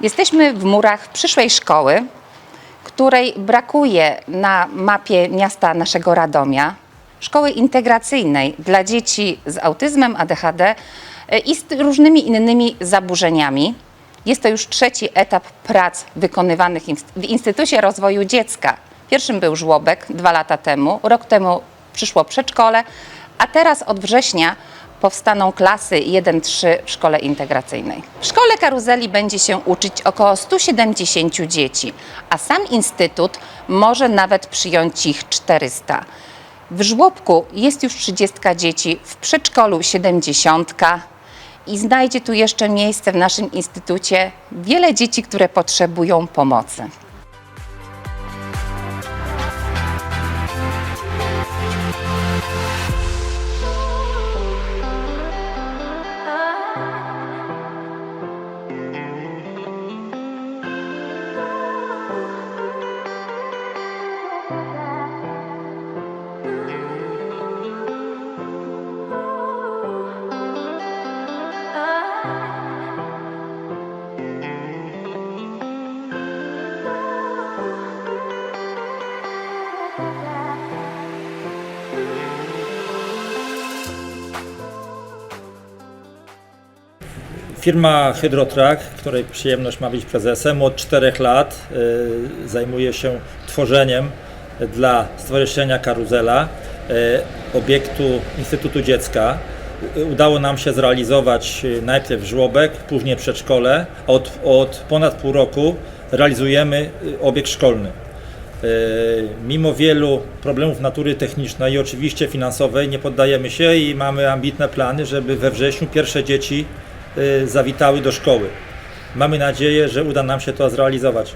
Jesteśmy w murach przyszłej szkoły, której brakuje na mapie miasta naszego Radomia. Szkoły integracyjnej dla dzieci z autyzmem, ADHD e, i z różnymi innymi zaburzeniami. Jest to już trzeci etap prac wykonywanych w Instytucie Rozwoju Dziecka. Pierwszym był żłobek dwa lata temu, rok temu przyszło przedszkole, a teraz od września powstaną klasy 1-3 w szkole integracyjnej. W szkole karuzeli będzie się uczyć około 170 dzieci, a sam instytut może nawet przyjąć ich 400. W żłobku jest już 30 dzieci, w przedszkolu 70 i znajdzie tu jeszcze miejsce w naszym instytucie wiele dzieci, które potrzebują pomocy. Firma Hydrotrack, której przyjemność ma być prezesem, od czterech lat y, zajmuje się tworzeniem dla Stowarzyszenia Karuzela y, obiektu Instytutu Dziecka. Y, Udało nam się zrealizować najpierw żłobek, później przedszkole. Od, od ponad pół roku realizujemy obiekt szkolny. Mimo wielu problemów natury technicznej i oczywiście finansowej nie poddajemy się i mamy ambitne plany, żeby we wrześniu pierwsze dzieci zawitały do szkoły. Mamy nadzieję, że uda nam się to zrealizować.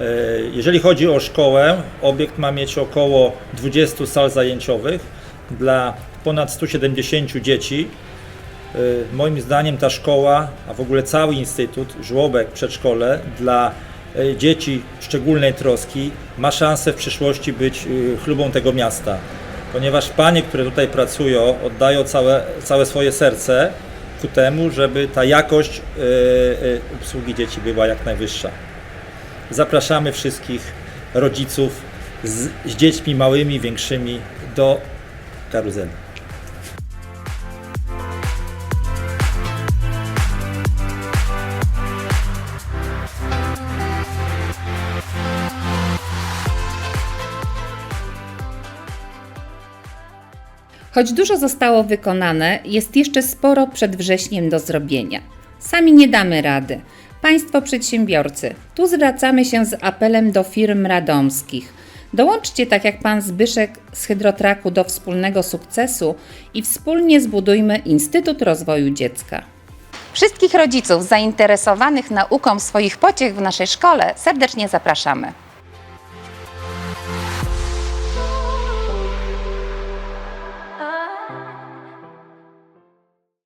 Y, Jeżeli chodzi o szkołę, obiekt ma mieć około 20 sal zajęciowych dla ponad 170 dzieci. Y, Moim zdaniem ta szkoła, a w ogóle cały instytut, żłobek, przedszkole dla y, dzieci szczególnej troski ma szansę w przyszłości być y, chlubą tego miasta. Ponieważ panie, które tutaj pracują, oddają całe, całe swoje serce ku temu, żeby ta jakość y, y, obsługi dzieci była jak najwyższa. Zapraszamy wszystkich rodziców z, z dziećmi małymi, większymi do karuzeli. Choć dużo zostało wykonane, jest jeszcze sporo przed wrześniem do zrobienia. Sami nie damy rady. Państwo przedsiębiorcy, tu zwracamy się z apelem do firm radomskich. Dołączcie tak jak pan Zbyszek z Hydrotraku do wspólnego sukcesu i wspólnie zbudujmy Instytut Rozwoju Dziecka. Wszystkich rodziców zainteresowanych nauką swoich pociech w naszej szkole serdecznie zapraszamy.